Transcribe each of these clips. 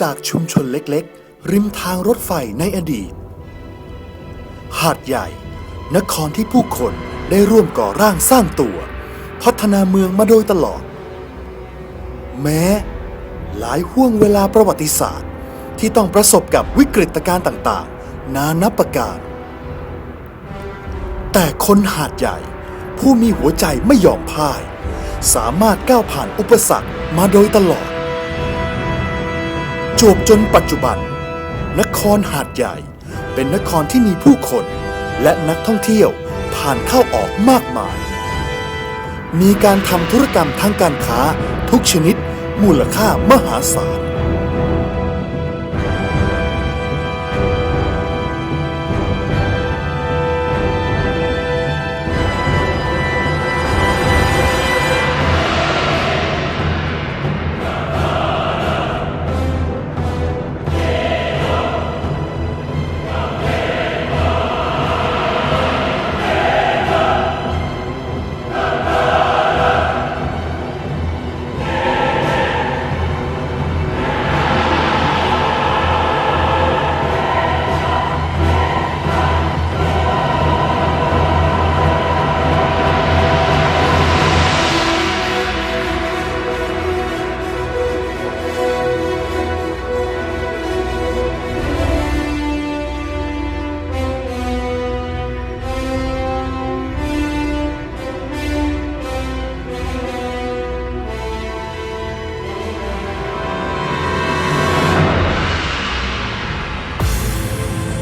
จากชุมชนเล็กๆ ริมทางรถไฟในอดีต หาดใหญ่ นครที่ผู้คนได้ร่วมก่อร่างสร้างตัว พัฒนาเมืองมาโดยตลอด แม้ หลายห่วงเวลาประวัติศาสตร์ ที่ต้องประสบกับวิกฤตการณ์ต่างๆ นานับประการ แต่คนหาดใหญ่ ผู้มีหัวใจไม่ยอมพ่าย สามารถก้าวผ่านอุปสรรคมาโดยตลอด จวบจนปัจจุบัน นครหาดใหญ่เป็นนครที่มีผู้คน และนักท่องเที่ยวผ่านเข้าออกมากมาย มีการทำธุรกรรมทางการค้าทุกชนิดมูลค่ามหาศาล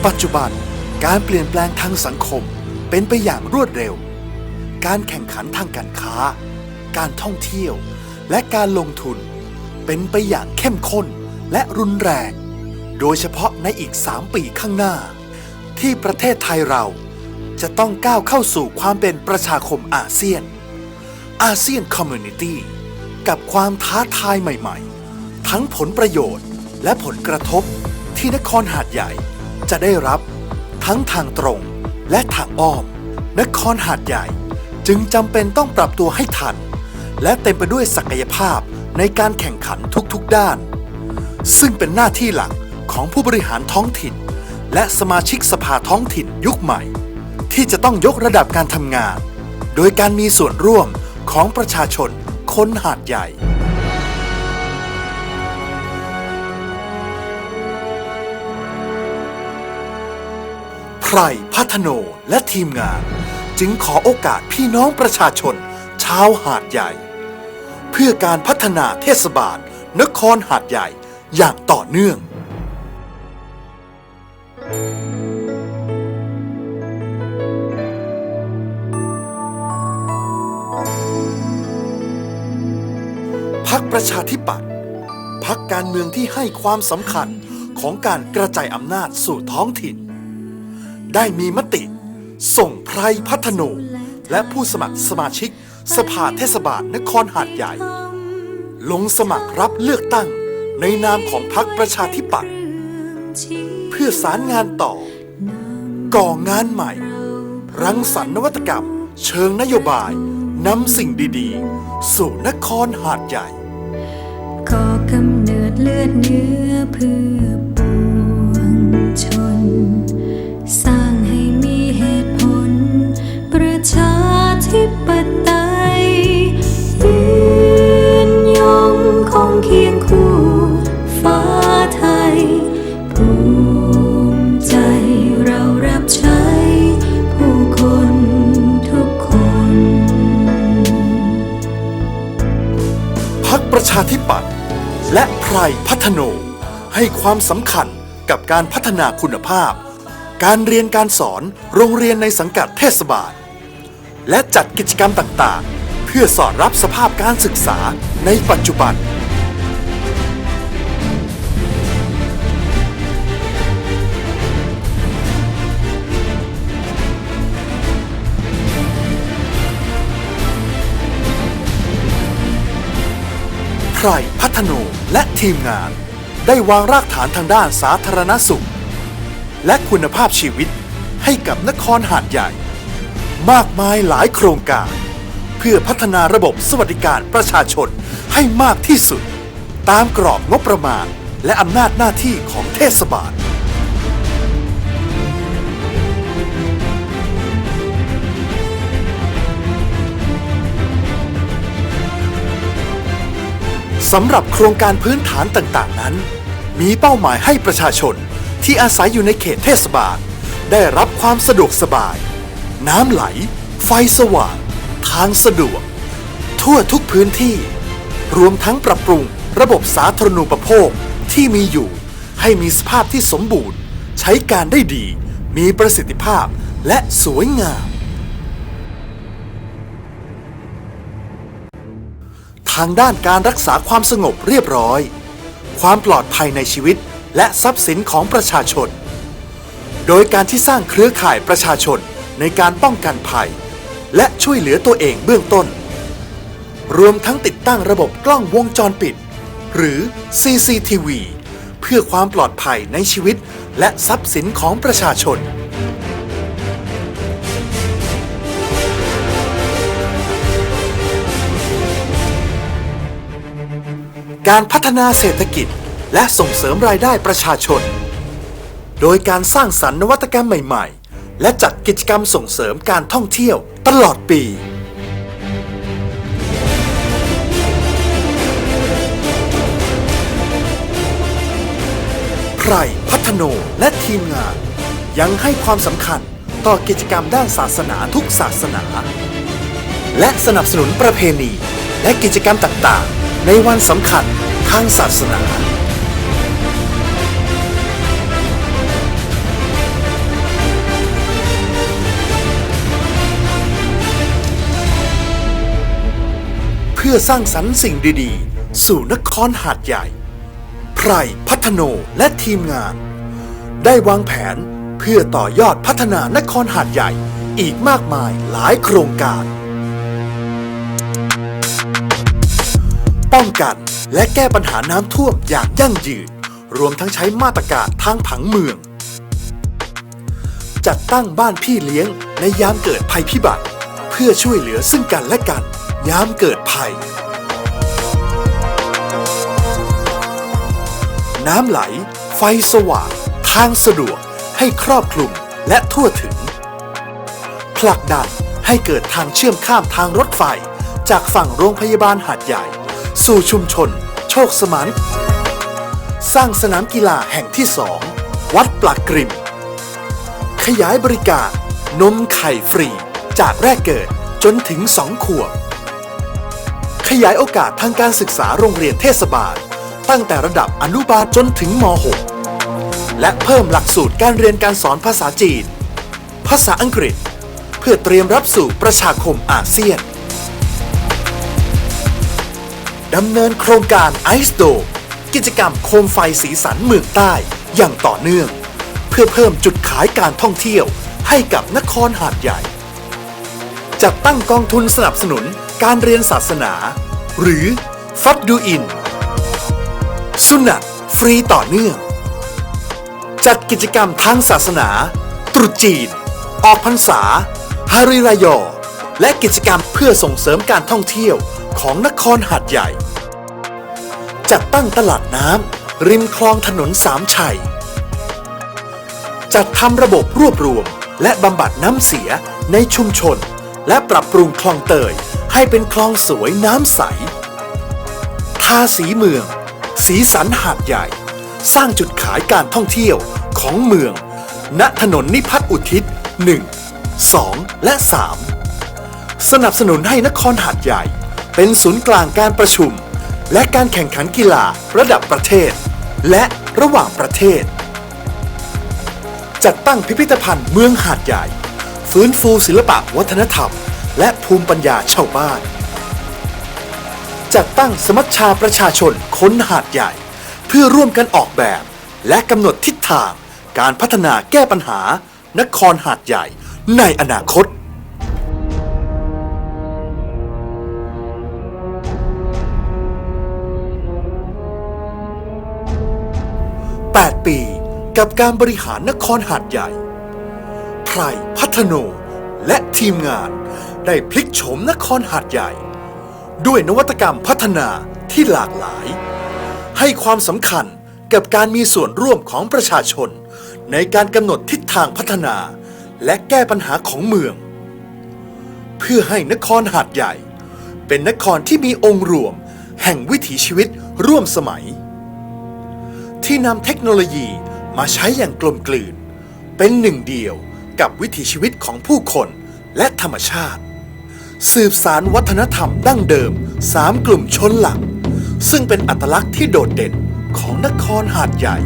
ปัจจุบันการเปลี่ยนแปลงทางสังคมเป็นไปอย่างรวดเร็ว การแข่งขันทางการค้า การท่องเที่ยว และการลงทุน เป็นไปอย่างเข้มข้นและรุนแรง โดยเฉพาะในอีก 3 ปีข้างหน้า ที่ประเทศไทยเราจะต้องก้าวเข้าสู่ความเป็นประชาคมอาเซียน อาเซียนคอมมูนิตี้กับความท้าทายใหม่ๆ ทั้งผลประโยชน์และผลกระทบที่นครหาดใหญ่ จะได้รับทั้งทางตรงและทางอ้อม นครหาดใหญ่จึงจำเป็นต้องปรับตัวให้ทัน และเต็มไปด้วยศักยภาพในการแข่งขันทุกๆด้าน ซึ่งเป็นหน้าที่หลักของผู้บริหารท้องถิ่น และสมาชิกสภาท้องถิ่นยุคใหม่ ที่จะต้องยกระดับการทำงาน โดยการมีส่วนร่วมของประชาชนคนหาดใหญ่ ไพรพัฒโนและทีมงาน จึงขอโอกาสพี่น้องประชาชน ชาวหาดใหญ่ เพื่อการพัฒนาเทศบาล นครหาดใหญ่อย่างต่อเนื่อง พักประชาธิปัตย์พักการเมืองที่ให้ความสำคัญของการกระจายอำนาจสู่ท้องถิ่น ได้มีมติ ส่งไพรพัฒโน และผู้สมัครสมาชิก สภาเทศบาลนครหาดใหญ่ ลงสมัครรับเลือกตั้งในนามของพรรคประชาธิปัตย์เพื่อสารงานต่อ ก่องานใหม่ รังสรรค์นวัตกรรม เชิงนโยบายนำสิ่งดีๆ สู่นครหาดใหญ่ก่อกำเนิดเลือดเนื้อเพื่อปวงชน ละไพรพัฒโน ให้ความสำคัญกับการพัฒนาคุณภาพ การเรียนการสอนโรงเรียนในสังกัดเทศบาล และจัดกิจกรรมต่างๆ เพื่อสอดรับสภาพการศึกษาในปัจจุบัน รพัฒโนและทีมงาน ได้วางรากฐานทางด้านสาธารณสุข และคุณภาพชีวิตให้กับนครหาดใหญ่ มากมายหลายโครงการ เพื่อพัฒนาระบบสวัสดิการประชาชนให้มากที่สุด ตามกรอบงบประมาณ และอำนาจหน้าที่ของเทศบาล สำหรับโครงการพื้นฐานต่างๆนั้น มีเป้าหมายให้ประชาชนที่อาศัยอยู่ในเขตเทศบาล ได้รับความสะดวกสบาย น้ำไหล ไฟสว่าง ทางสะดวก ทั่วทุกพื้นที่ รวมทั้งปรับปรุงระบบสาธารณูปโภคที่มีอยู่ให้มีสภาพที่สมบูรณ์ ใช้การได้ดี มีประสิทธิภาพและสวยงาม ทางด้านการรักษาความสงบเรียบร้อย ความปลอดภัยในชีวิตและทรัพย์สินของประชาชน โดยการที่สร้างเครือข่ายประชาชนในการป้องกันภัย และช่วยเหลือตัวเองเบื้องต้น รวมทั้งติดตั้งระบบกล้องวงจรปิด หรือ CCTV เพื่อความปลอดภัยในชีวิตและทรัพย์สินของประชาชน การพัฒนาเศรษฐกิจ และส่งเสริมรายได้ประชาชน โดยการสร้างสรรค์นวัตกรรมใหม่ ๆ และจัดกิจกรรมส่งเสริมการท่องเที่ยวตลอดปี ไพรพัฒโนและทีมงาน ยังให้ความสำคัญต่อกิจกรรมด้านศาสนาทุกศาสนา และสนับสนุนประเพณีและกิจกรรมต่างๆ ในวันสำคัญ ทางศาสนา เพื่อสร้างสรรค์สิ่งดีๆ สู่นครหาดใหญ่ ไพรพัฒโนและทีมงาน ได้วางแผนเพื่อต่อยอดพัฒนานครหาดใหญ่อีกมากมายหลายโครงการ ป้องกัน และแก้ปัญหาน้ำท่วมอย่างยั่งยืน รวมทั้งใช้มาตรการทางผังเมือง จัดตั้งบ้านพี่เลี้ยงในยามเกิดภัยพิบัติ เพื่อช่วยเหลือซึ่งกันและกัน ยามเกิดภัย น้ำไหล ไฟสว่างทางสะดวกให้ครอบคลุมและทั่วถึง ผลักดันให้เกิดทางเชื่อมข้ามทางรถไฟ จากฝั่งโรงพยาบาลหาดใหญ่ สู่ชุมชน โชคสมานสร้างสนามกีฬาแห่งที่สอง วัดปลากกริม ขยายบริการ นมไข่ฟรี จากแรกเกิดจนถึงสองขวบ ขยายโอกาสทางการศึกษาโรงเรียนเทศบาล ตั้งแต่ระดับอนุบาลจนถึงม .6 และเพิ่มหลักสูตรการเรียนการสอนภาษาจีน ภาษาอังกฤษ เพื่อเตรียมรับสู่ประชาคมอาเซียน ดำเนินโครงการไอซ์โดกิจกรรมโคมไฟสีสันเมืองใต้อย่างต่อเนื่อง เพื่อเพิ่มจุดขายการท่องเที่ยวให้กับนครหาดใหญ่ จัดตั้งกองทุนสนับสนุนการเรียนศาสนา หรือฟัดดูอิน สุนัตฟรีต่อเนื่อง จัดกิจกรรมทางศาสนา ตรุษจีน ออกพรรษา ฮาริรายอ และกิจกรรมเพื่อส่งเสริมการท่องเที่ยวของนครหาดใหญ่ จัดตั้งตลาดน้ำริมคลองถนนสามชัย จัดทำระบบรวบรวม และบำบัดน้ำเสียในชุมชน และปรับปรุงคลองเตยให้เป็นคลองสวยน้ำใส ทาสีเมือง สีสันหาดใหญ่ สร้างจุดขายการท่องเที่ยวของเมือง ณถนนนิพัฒน์อุทิศ 1 2 และ 3 สนับสนุนให้นครหาดใหญ่ เป็นศูนย์กลางการประชุม และการแข่งขันกีฬาระดับประเทศ และระหว่างประเทศ จัดตั้งพิพิธภัณฑ์เมืองหาดใหญ่ ฟื้นฟูศิลปะวัฒนธรรม และภูมิปัญญาชาวบ้าน จัดตั้งสมัชชาประชาชนค้นหาดใหญ่ เพื่อร่วมกันออกแบบ และกำหนดทิศทาง การพัฒนาแก้ปัญหา นครหาดใหญ่ ในอนาคต 8 ปี กับการบริหารนครหาดใหญ่ไพรพัฒโนและทีมงานได้พลิกโฉมนครหาดใหญ่ ด้วยนวัตกรรมพัฒนาที่หลากหลาย ให้ความสำคัญกับการมีส่วนร่วมของประชาชน ในการกำหนดทิศทางพัฒนา และแก้ปัญหาของเมือง เพื่อให้นครหาดใหญ่ เป็นนครที่มีองค์รวม แห่งวิถีชีวิตร่วมสมัย ที่นำเทคโนโลยีมาใช้อย่างกลมกลืน เป็นหนึ่งเดียวกับวิถีชีวิตของผู้คนและธรรมชาติ สืบสารวัฒนธรรมดั้งเดิม 3 กลุ่มชนหลัก ซึ่งเป็นอัตลักษณ์ที่โดดเด่นของนครหาดใหญ่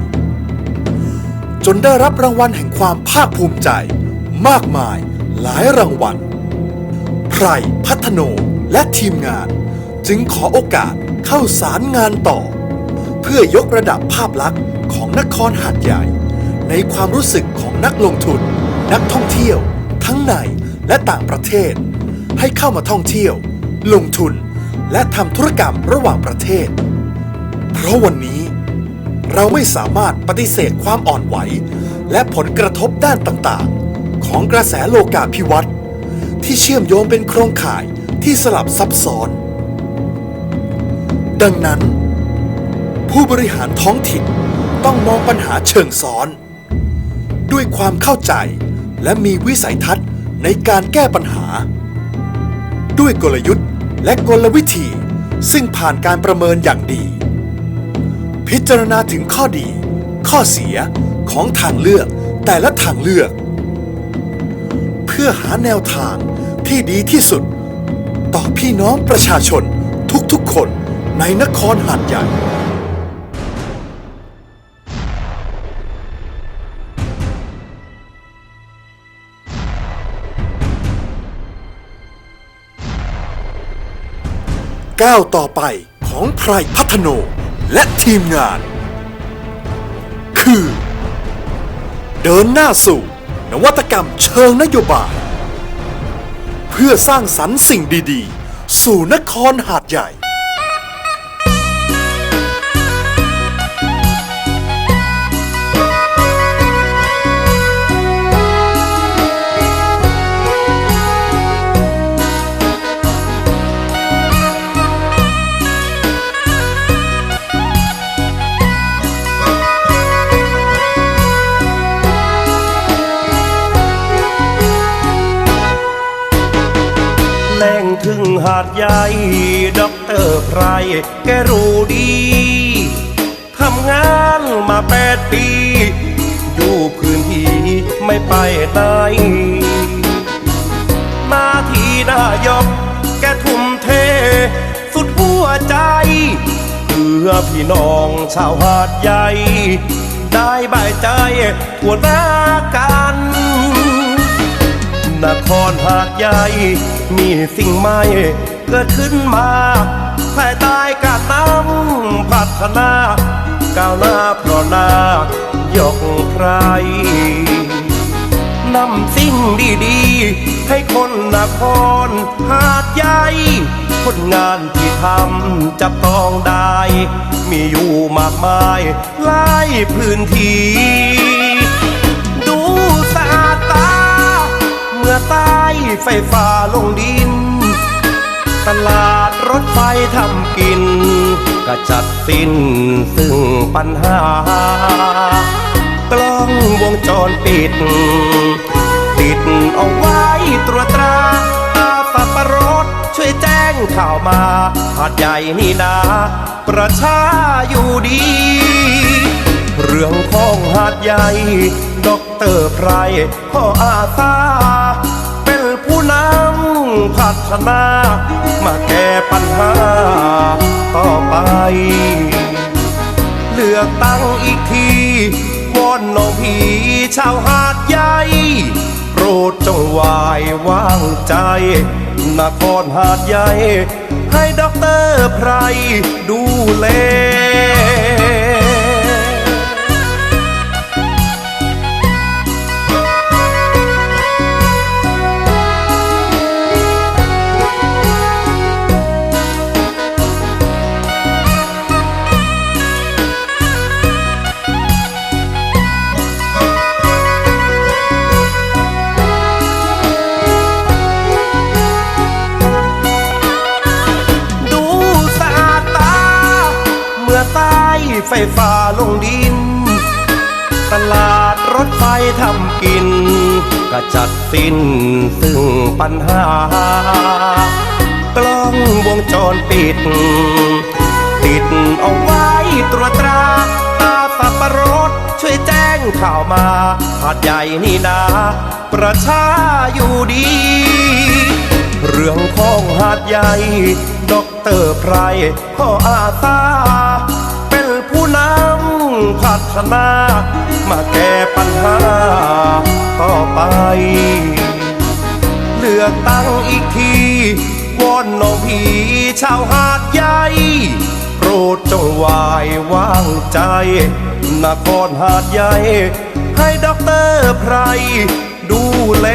จนได้รับรางวัลแห่งความภาคภูมิใจ มากมายหลายรางวัลไพรพัฒโนและทีมงาน จึงขอโอกาสเข้าสารงานต่อ เพื่อยกระดับภาพลักษณ์ของนครหาดใหญ่ ในความรู้สึกของนักลงทุน นักท่องเที่ยว ทั้งในและต่างประเทศ ให้เข้ามาท่องเที่ยว ลงทุน และทำธุรกรรมระหว่างประเทศ เพราะวันนี้เราไม่สามารถปฏิเสธความอ่อนไหว และผลกระทบด้านต่างๆ ของกระแสโลกาภิวัตน์ที่เชื่อมโยงเป็นโครงข่ายที่สลับซับซ้อน ดังนั้น ผู้บริหารท้องถิ่นต้องมองปัญหาเชิงซ้อน ด้วยความเข้าใจและมีวิสัยทัศน์ในการแก้ปัญหา ด้วยกลยุทธ์และกลวิธีซึ่งผ่านการประเมินอย่างดี พิจารณาถึงข้อดี ข้อเสียของทางเลือกแต่ละทางเลือก เพื่อหาแนวทางที่ดีที่สุด ต่อพี่น้องประชาชนทุกๆคนในนครหาดใหญ่ ก้าวต่อไปของไพรพัฒโนและทีมงาน คือ เดินหน้าสู่ นวัตกรรมเชิงนโยบาย เพื่อสร้างสรรค์สิ่งดีๆ สู่นครหาดใหญ่ แหล่งถึงหาดใหญ่ด็อกเตอร์ไพรแกรู้ดีทำงานมาแปดปี อยู่พื้นที่ไม่ไปไหนหน้าที่นายกแกทุ่มเท สุดหัวใจ เพื่อพี่น้องชาวหาดใหญ่ ได้บายใจทวหน้ากัน นครหาดใหญ่มีสิ่งใหม่เกิดขึ้นมาภายใต้การนำพัฒนาก้าวหน้าเพราะนายกใครนำสิ่งดีๆ ให้คนนครหาดใหญ่ผลงานที่ทำจับต้องได้ มีอยู่มากมายหลายพื้นที่ อใต้ไฟฟ้าลงดิน ตลาดรถไฟทำกินก็จัดสิ้นซึ่งปัญหา กล้องวงจรปิด ติดเอาไว้ตรวจตราตาสับปะรดช่วยแจ้งข่าวมาหาดใหญ่นี่นา ประชาอยู่ดี เรื่องของหาดใหญ่ดอก เตอร์ไพรพ่ออาสาเป็นผู้นำพัฒนา มาแก้ปัญหาต่อไป เลือกตั้งอีกทีวอนน้องพี่ชาวหาดใหญ่โปรดจงวายวางใจนครหาดใหญ่ ให้ด็อกเตอร์ไพรดูแล ไฟฟ้าลงดิน ตลาดรถไฟทำกินก็จัดสิ้นซึ่งปัญหา กล้องวงจรปิด ติดเอาไว้ตรวจตราตาสับปะรดช่วยแจ้งข่าวมาหาดใหญ่นี่นาประชาอยู่ดี เรื่องของหาดใหญ่ดอกเตอร์ไพรขออาสา ฒนา มาแก้ปัญหาต่อไป เลือกตั้งอีกทีวอนน้องพี่ชาวหาดใหญ่โปรดจงวายวางใจนครหาดใหญ่ ให้ด็อกเตอร์ไพรดูแล